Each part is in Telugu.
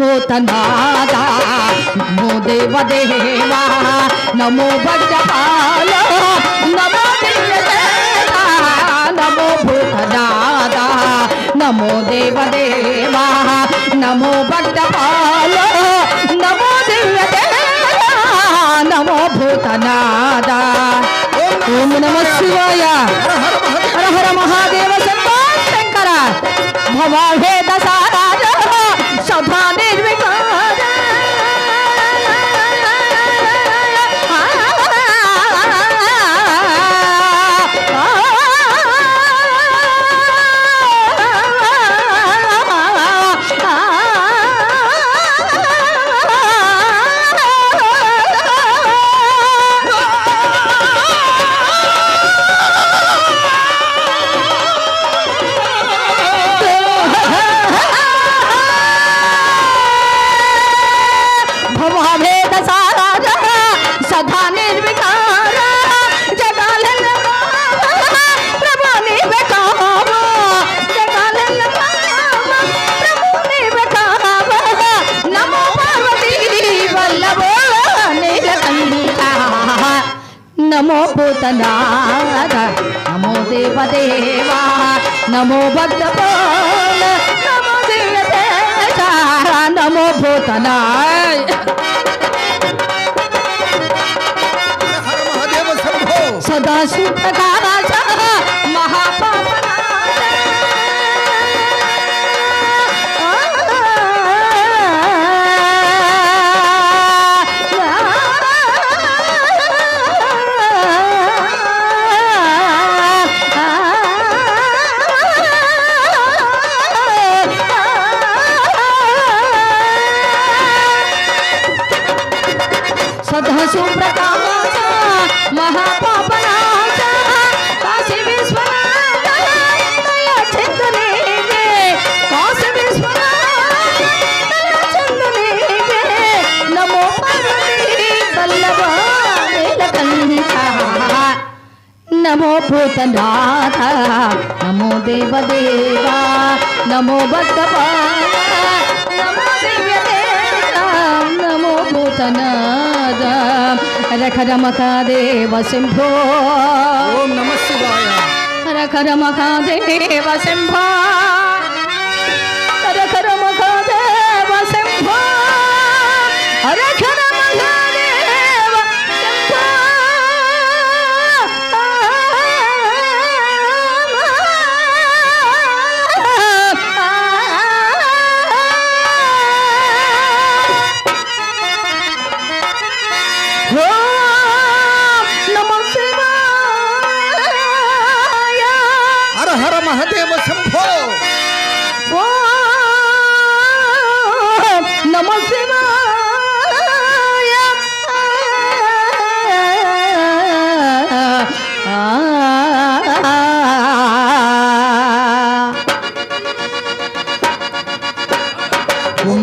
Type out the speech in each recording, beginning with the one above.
भूतनादा नमो देव देवा, नमो भद्रपाल नमो दिव्यदेवा, नमो भूतनादा नमो देव देवा, नमो भजपाल, नमो नमो भूतनादा। ओम नम शिवाय। हर हर महादेव सर्वाशंकर भवा नमो भूतनाथ नमो देव देवा नमो भक्त नमो देव दिव्यदेशा नमो भूतनाथ सदा सुप्रकाराचा భూతనాథ నమో దేవదేవా నమో భక్తపాల నమో దివ్యదేవ నమో భూతనాథ రఖర మకాదేవ శంభో ఓం నమ శివాయ రఖర మకాదేవ శంభో నమో శివాయ హర హర మహాదేవ శంభో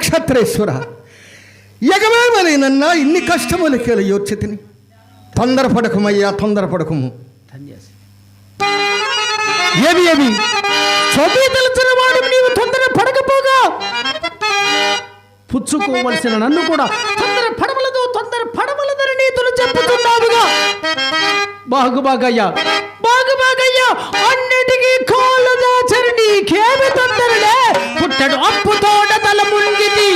నక్షత్రేశ్వర ఎగవేమలేనన్నా ఇన్ని కష్టములకేల యోచితిని తొందర పడకము ఏవి ఏవి? చదువు తెలిసిన వాడు నీవు తొందర పడకపోగా పుచ్చుకోవలసిన నన్ను కూడా తొందర పడవలదు తొందర పడవలదని నీతులు చెప్పుతున్నావుగా బాగు బాగయ్యా బాగు బాగయ్యా అన్నిటికీ కాళ్ళు దాచరి నీకేమి తొందరలే. పుట్టడు అప్పుతోట తల మునిగిది.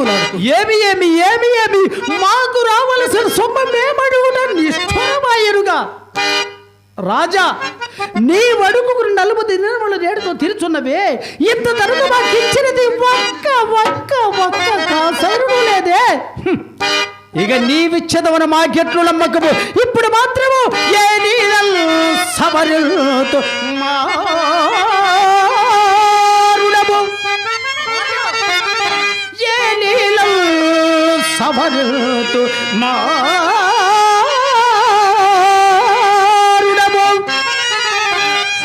నిష్ఠురములాడు ఏమి ఏమి ఏమి ఏమి? మాకు రావలసిన సొమ్మ మేమడుగుట రాజా నీ వడుకు నలుపు నిర్మల నేడుతో తీర్చున్నవే. ఇంత తరకు మాకు ఇచ్చినది ఒక్క ఒక్క ఒక్క కాసరుడు లేదే. హ్మ్. ఇక నీవిచ్చదవన మాకెట్లు నమ్మకము. ఇప్పుడు మాత్రము ఏ నీళ్ళ సవరుతో మా మారుతు మారుడము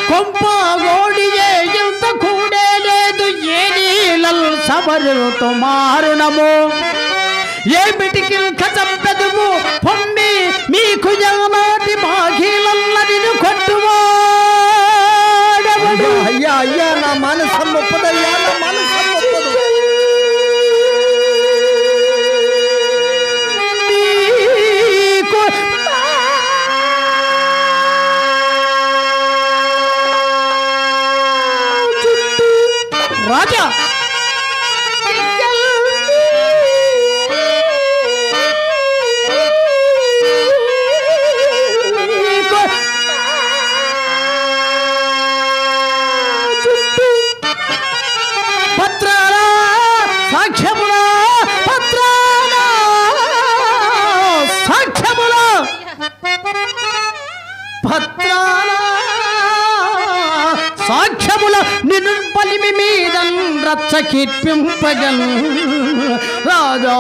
కొంపగోడియే ఎంత కూడే లేదు ఏ నీలం సవరుతు మారుణము ఏమిటికి కచంపెదుము పొమ్మి మీకు జగనాటి బాకీలన్నది కొట్టువాడవడు? అయ్యా అయ్యా నా మనసమ్మ ఒప్పదయ్యా రచ్చ రాజా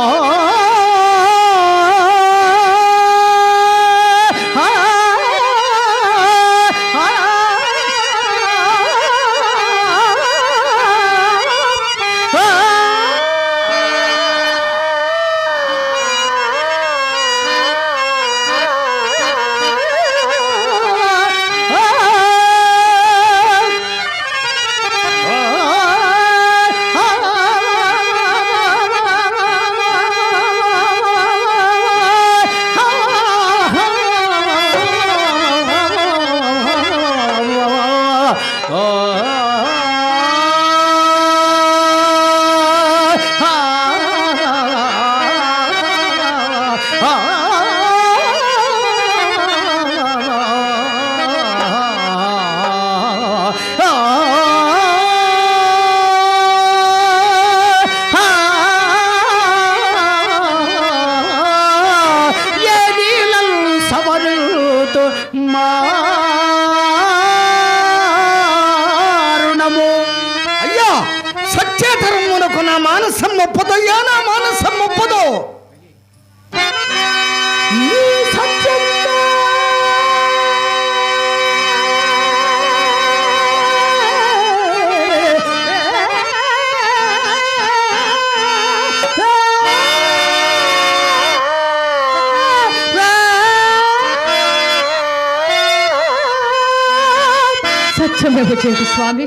చేతి స్వామి.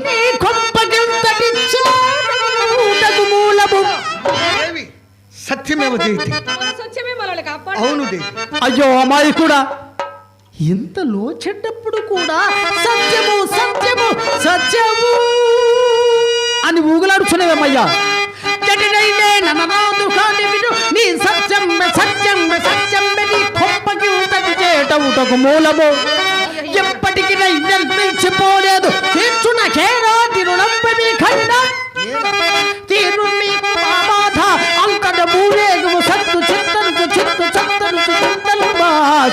మూలము. సత్యమేవ జయతి? అవును అయ్యో అమ్మాయి కూడా ఇంతలో చెడ్డప్పుడు కూడా సత్యము సత్యము సత్యము అని ఊగులాడుచునేవమ్మయ్యా నీ సత్యం సత్యం సత్యం నీ కొంపకి ఉంటది చేటవుటకు మూలము. ఎప్పటికి నిర్మించిపోలేదు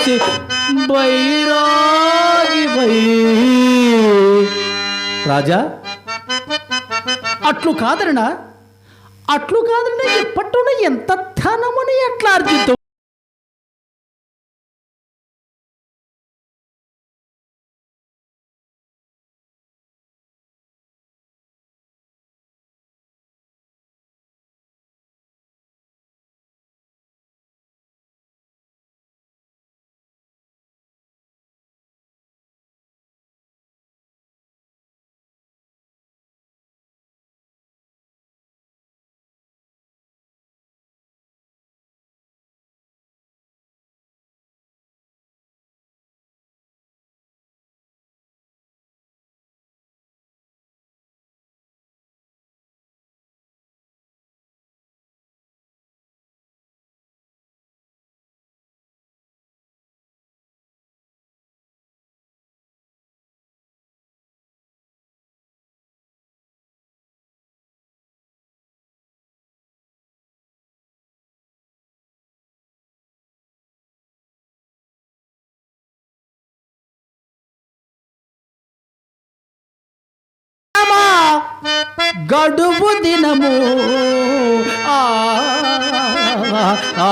బాసి బైరాగి బై రాజా అట్లు కాదరనా అట్లు కాదరనా ఎప్పట్టున ఎంత ధనమని ఎట్లా అర్జితో గడువు దినము ఆ ఆ,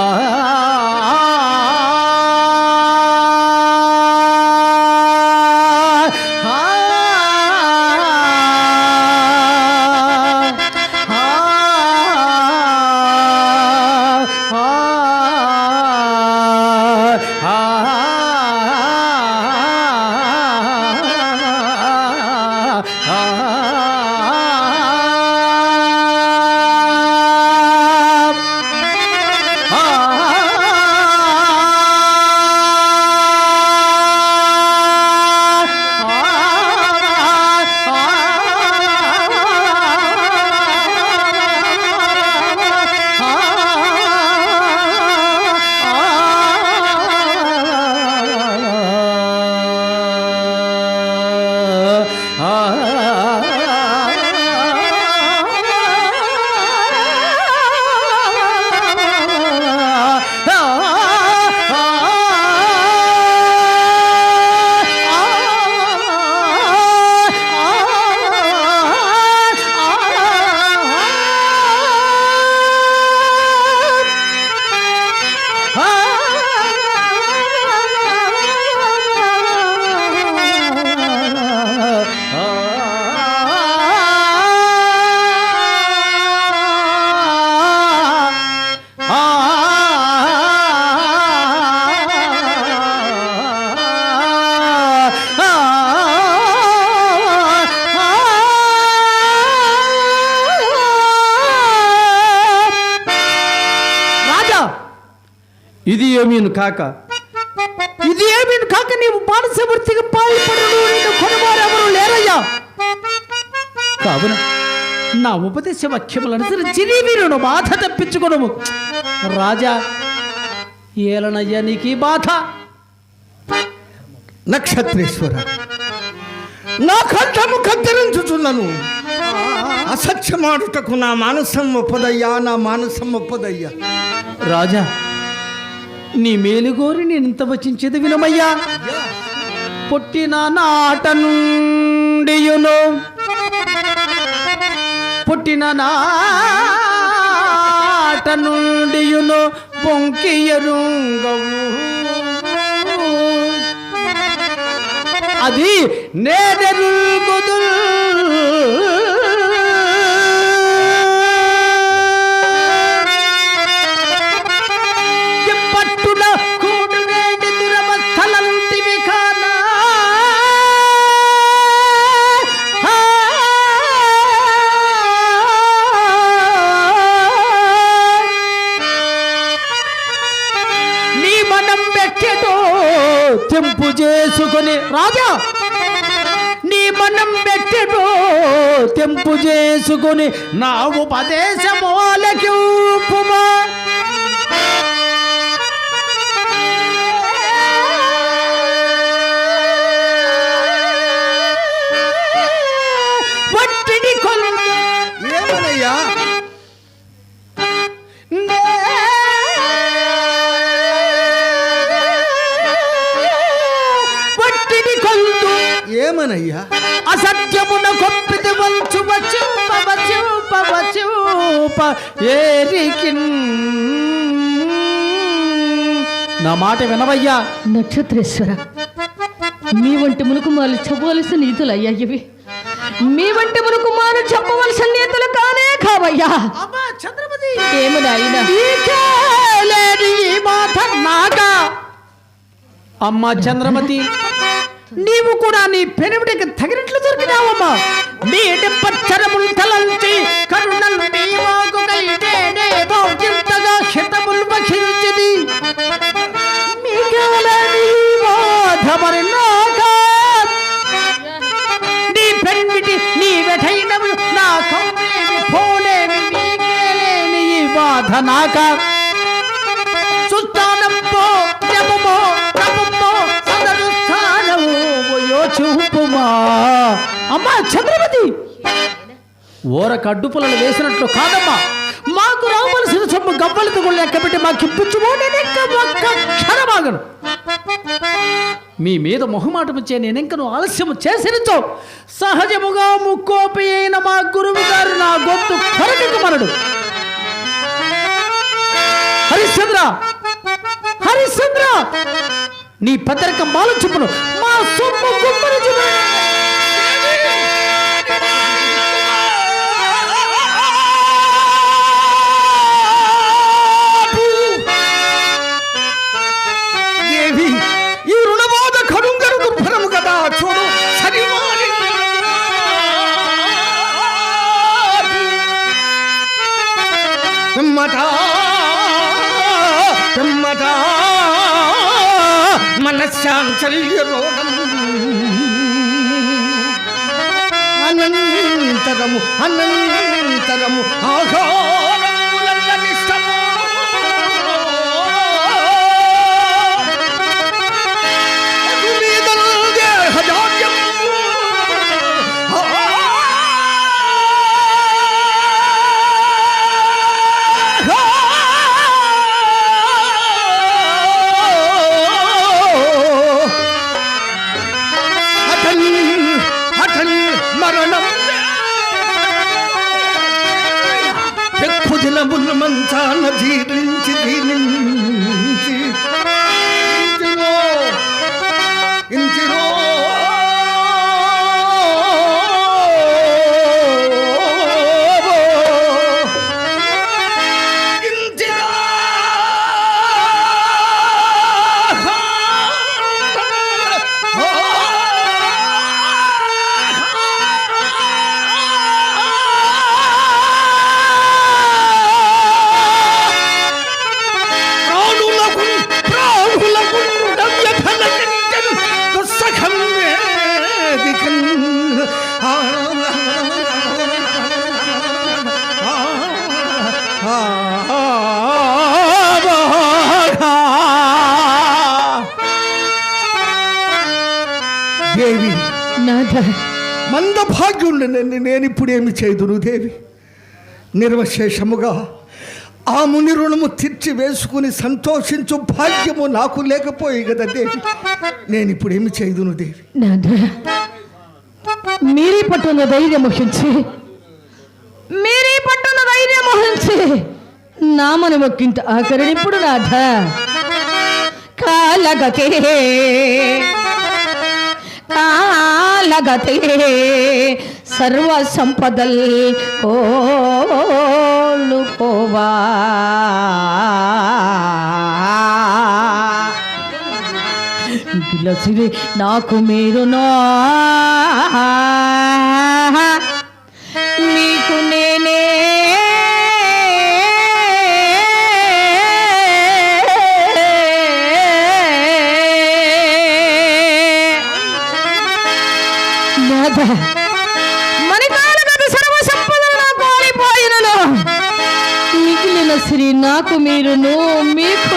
కాక. ఇది ఏమీను కాక నీవు మానస వృత్తికి పాల్పడను నిన్ను కొనువారెవరు లేరయ్యా. కావున నా ఉపదేశ వాక్యములు అనుసరించి నీ వీరును బాధ తప్పించుకోను రాజా ఏలనయ్యా నీకు ఈ బాధ. నక్షత్రేశ్వర నా కంఠము కత్తిరించుచున్నాను. అసత్యమాడుటకు నా మానసం ఒప్పదయ్యా నా మానసం ఒప్పదయ్యా. రాజా నీ మేలుగోరి నేను ఇంత వచించేది వినమయ్యా. పుట్టిన నాట నుండియును. పుట్టిన నాట నుండియును పొంకియరుంగవు అది నేదెరుగుదు చేసుకుని నా ఉపదేశమోలకి ఏమనయ్యా? అసత్యమున కొప్పిది వంచు వచూప వచూప వచూప ఏరికి నా మాట వినవయ్యా. నక్షత్రేశ్వర మీ వంటి మునుకుమాలు చెప్పవలసిన నీతులు అయ్యా ఇవి. మీ వంటి మునుకుమారు చెప్పవలసిన నీతులు కానే కావయ్యా. అమ్మా చంద్రపతి ఏమి నాయనా? అమ్మా చంద్రమతి నీవు కూడా నీ పెనుమిడికి తగినట్లు దొరికినావమ్మా. నీటి పచ్చరములు తలంచి కరుణలు మీ వాగుకైతేనే భౌతింతగా హితములు వహించిది. మిగలని బాధమరి నాక నీ పెన్మిటి నీ వెఠైనవు నా కౌలేమి పోలేమి నీకేలేని ఈ బాధ నాకా ఓర కడ్డుపులను వేసినట్లు కాదమ్మా. మాకు రావలసిన సొమ్ము గవ్వలతో కూడా లెక్కబెట్టి మాకు ఇప్పించుమో. క్షణమాగను మీ మీద మొహమాటము చే ఇంకను ఆలస్యము చేసినచో సహజముగా ముక్కోపి అయిన మా గురువు గారు నా గొంతు కొరకకు మనడు హరిశ్చంద్ర! హరిశ్చంద్ర! నీ పత్రిక మాల చూపును మా సొమ్ము గుమ్మరి చాంచల్య రోగం. అనంతరము అనంతరము ఆఘోరములన్నిష్టము మంచాన జీవించి దీని దేవి. నాథ. మందభాగ్యుండి నేను ఇప్పుడేమి చేదును దేవి? నిర్వశేషముగా ఆ ముని రుణము తీర్చి వేసుకుని సంతోషించు భాగ్యము నాకు లేకపోయి కదా దేవి. నేను ఇప్పుడు ఏమి చేయదును దేవి మీరే పట్టున్న ధైర్యం వహించి మీరే పట్టున్న ధైర్యం వహించి నామని మొక్కింత ఆఖరినిప్పుడు నాథ. కాలగతే తాళగతే సర్వ సంపదల్ కోలుకోవా నాకు మీరు నా నాకు మీరును మీకు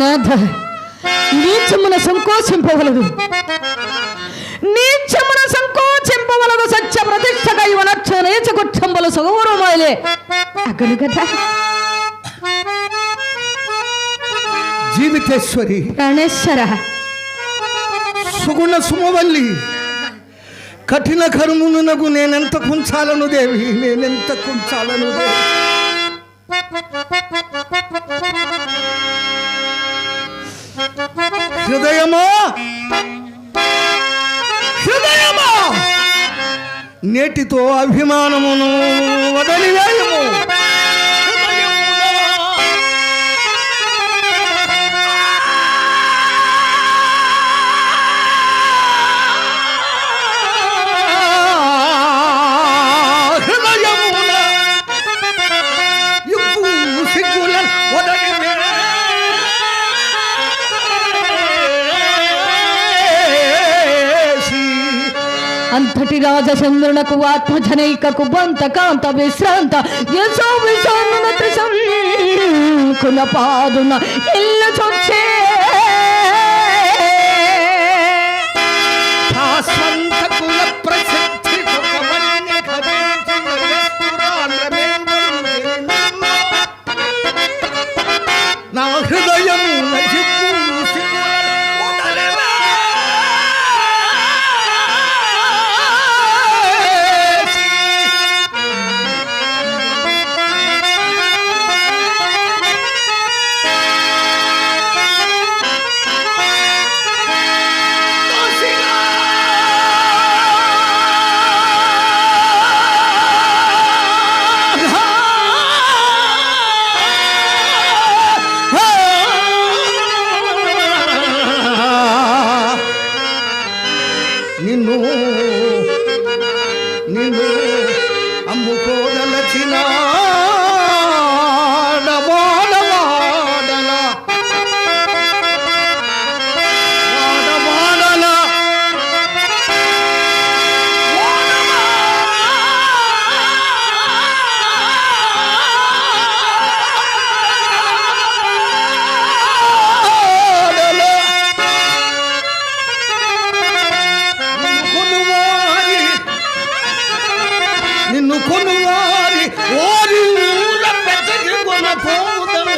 నాథ నీచమున సంకోచింపవలదు. నీచమున సంకోచింపవలదు సత్య ప్రతిష్ట కైవనక్ష నేచ కుట్టంబలు సుగౌరవమాయలే అగలు కదా జీవితేశ్వరి. ప్రాణేశ్వర. సుగుణ సుమవల్లి. కఠిన కర్మునకు నేనెంత కుంచాలను దేవి నేనెంత కుంచాలను దేవి. హృదయమా? హృదయమా? నేటితో అభిమానమును వదలివేయము. అంతటి రాజచంద్రునకు ఆత్మజనైకకు బంత కాంత విశ్రాంత. యశో విశోన్న కుల పాదున ఇల్లు చొచ్చే నిన్ను కొనువారి ఓరి ఊర పెద్దకి కొన పోవుదము